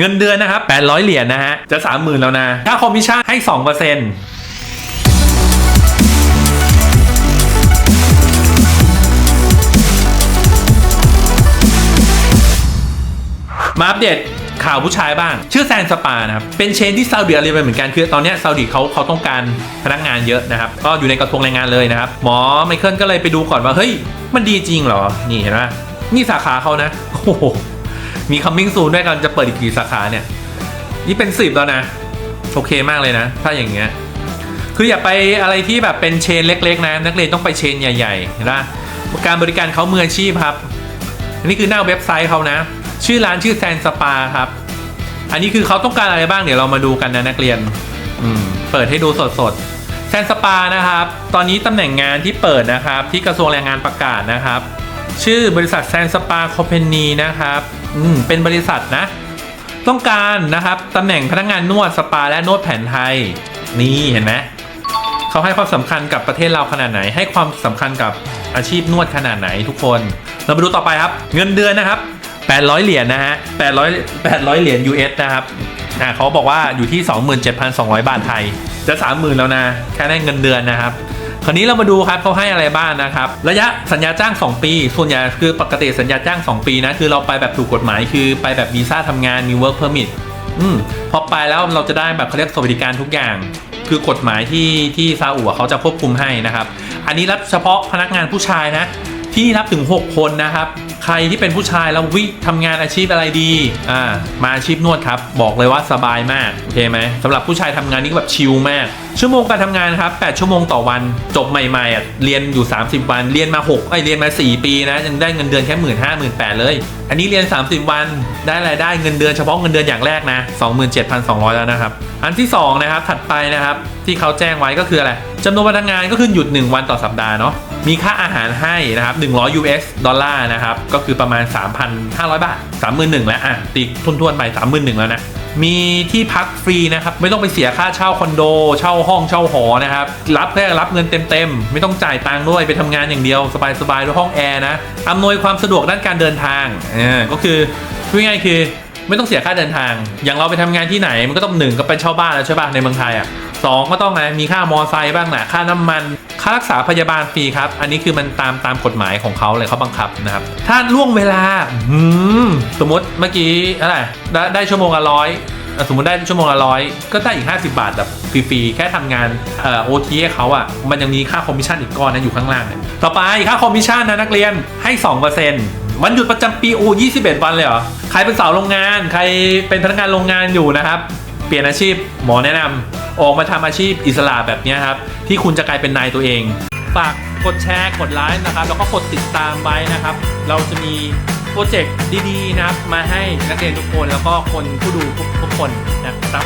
เงินเดือนนะครับ800 เหรียญนะฮะ จะ 30,000 แล้วนะค่าคอมมิชชั่นให้ 2%มาอัปเดตข่าวผู้ชายบ้าง ชื่อแซนสปานะครับ เป็นเชนที่ซาอุดิอาระเบียเหมือนกัน คือตอนนี้ซาอุดิเขาเขาต้องการพนักงานเยอะนะครับ ก็อยู่ในกระทรวงแรงงานเลยนะครับ หมอไมเคิลก็เลยไปดูก่อนว่า เฮ้ย มันดีจริงเหรอ นี่เห็นไหมนี่สาขาเขานะ โอ้โห มีคัมมิ่งซูนด้วยกันจะเปิดอีกกี่สาขาเนี่ย นี่เป็นสิบแล้วนะ โอเคมากเลยนะ ถ้าอย่างเงี้ยคืออย่าไปอะไรที่แบบเป็นเชนเล็ก ๆ นะ นักเรียนต้องไปเชนใหญ่ๆนะการบริการเขามืออาชีพครับ อันนี้คือหน้าเว็บไซต์เขานะ ชื่อร้านชื่อแซนสปาครับ อันนี้คือเขาต้องการอะไรบ้างเดี๋ยวเรามาดูกันนะนักเรียนอืมเปิดให้ดูสดๆแซนสปานะครับ ตอนนี้ตำแหน่งงานที่เปิดนะครับ ที่กระทรวงแรงงานประกาศนะครับ ชื่อบริษัทแซนสปาคอมเพนีนะครับ อืมเป็นบริษัทนะ ต้องการนะครับตำแหน่งพนักงานนวดสปาและนวดแผนไทย นี่เห็นไหมเขาให้ความสำคัญกับประเทศเราขนาดไหน ให้ความสำคัญกับอาชีพนวดขนาดไหนทุกคน เรามาดูต่อไปครับ เงินเดือนนะครับ 800 เหรียญนะฮะ800 800 เหรียญ US นะครับอ่าเขาบอกว่าอยู่ที่ 27,200 บาทไทย จะ 30,000 แล้วนะ แค่ได้เงินเดือนนะครับ คราวนี้เรามาดูครับเขาให้อะไรบ้างนะครับ ระยะสัญญาจ้าง 2 ปี ส่วนใหญ่คือปกติสัญญาจ้าง 2 ปีนะ คือเราไปแบบถูกกฎหมาย คือไปแบบวีซ่าทำงานมี work permit อืมพอไปแล้วเราจะได้แบบเขาเรียกสวัสดิการทุกอย่าง คือกฎหมายที่ที่ซาอุเขาจะควบคุมให้นะครับ อันนี้รับเฉพาะพนักงานผู้ชายนะ ที่รับถึง 6 คนนะครับ ใครที่เป็นผู้ชายแล้ววิทำงานอาชีพอะไรดี อ่า มาอาชีพนวดครับ บอกเลยว่าสบายมาก โอเคไหมสำหรับผู้ชายทำงานนี่ก็แบบชิลมาก ชั่วโมงการทำงานครับ 8 ชั่วโมงต่อวัน จบใหม่ๆอะเรียนอยู่ 30 วัน เรียนมา6ไอเรียนมา 4 ปีนะ ยังได้เงินเดือนแค่หมื่นห้าหมื่นแปดเลย อันนี้เรียน 30 วัน ได้รายได้เงินเดือนเฉพาะเงินเดือนอย่างแรกนะ 27,200 แล้วนะครับ อันที่สองนะครับ ถัดไปนะครับ ที่เขาแจ้งไว้ก็คืออะไรจำนวนวันทำงานก็คือหยุด 1 วันต่อสัปดาห์เนาะ มีค่าอาหารให้นะครับ100 US ดอลลาร์นะครับ ก็คือประมาณ 3,500 บาท 31,000แล้วอะตีทุนๆไป 31,000แล้วนะ มีที่พักฟรีนะครับ ไม่ต้องไปเสียค่าเช่าคอนโด เช่าห้องเช่าหอนะครับ รับแค่รับเงินเต็มๆ ไม่ต้องจ่ายตังค์ด้วยไปทำงานอย่างเดียว สบายๆด้วยห้องแอร์นะอำนวยความสะดวกด้านการเดินทางอ่าก็คือพูดง่ายๆคือไม่ต้องเสียค่าเดินทาง อย่างเราไปทำงานที่ไหนมันก็ต้องหนึ่งก็ไปเช่าบ้านแล้วใช่ป่ะในเมืองไทยอะสองก็ต้องไงมีค่ามอไซค์บ้างนะค่าน้ำมัน ค่ารักษาพยาบาลฟรีครับ อันนี้คือมันตามตามกฎหมายของเขาเลยเขาบังคับนะครับ ถ้าล่วงเวลาอืมสมมติเมื่อกี้อะไรได้ได้ชั่วโมงละร้อยสมมติได้ชั่วโมงละร้อยก็ได้อีก 50 บาทแบบฟรีๆ แค่ทำงานโอทีให้เขาอะมันยังมีค่าคอมมิชชั่นอีกก้อนนะอยู่ข้างล่างต่อไปค่าคอมมิชชั่นนะนักเรียนให้2%วันหยุดประจำปีโอ้21 วันเลยเหรอ ใครเป็นสาวโรงงาน ใครเป็นพนักงานโรงงานอยู่นะครับ เปลี่ยนอาชีพหมอแนะนำ ออกมาทำอาชีพอิสระแบบนี้ครับ ที่คุณจะกลายเป็นนายตัวเอง ฝากกดแชร์ กดไลค์นะครับ แล้วก็กดติดตามไว้นะครับ เราจะมีโปรเจกต์ดีๆนะครับ มาให้นักเรียนทุกคนแล้วก็คนผู้ดูทุกๆคนนะครับ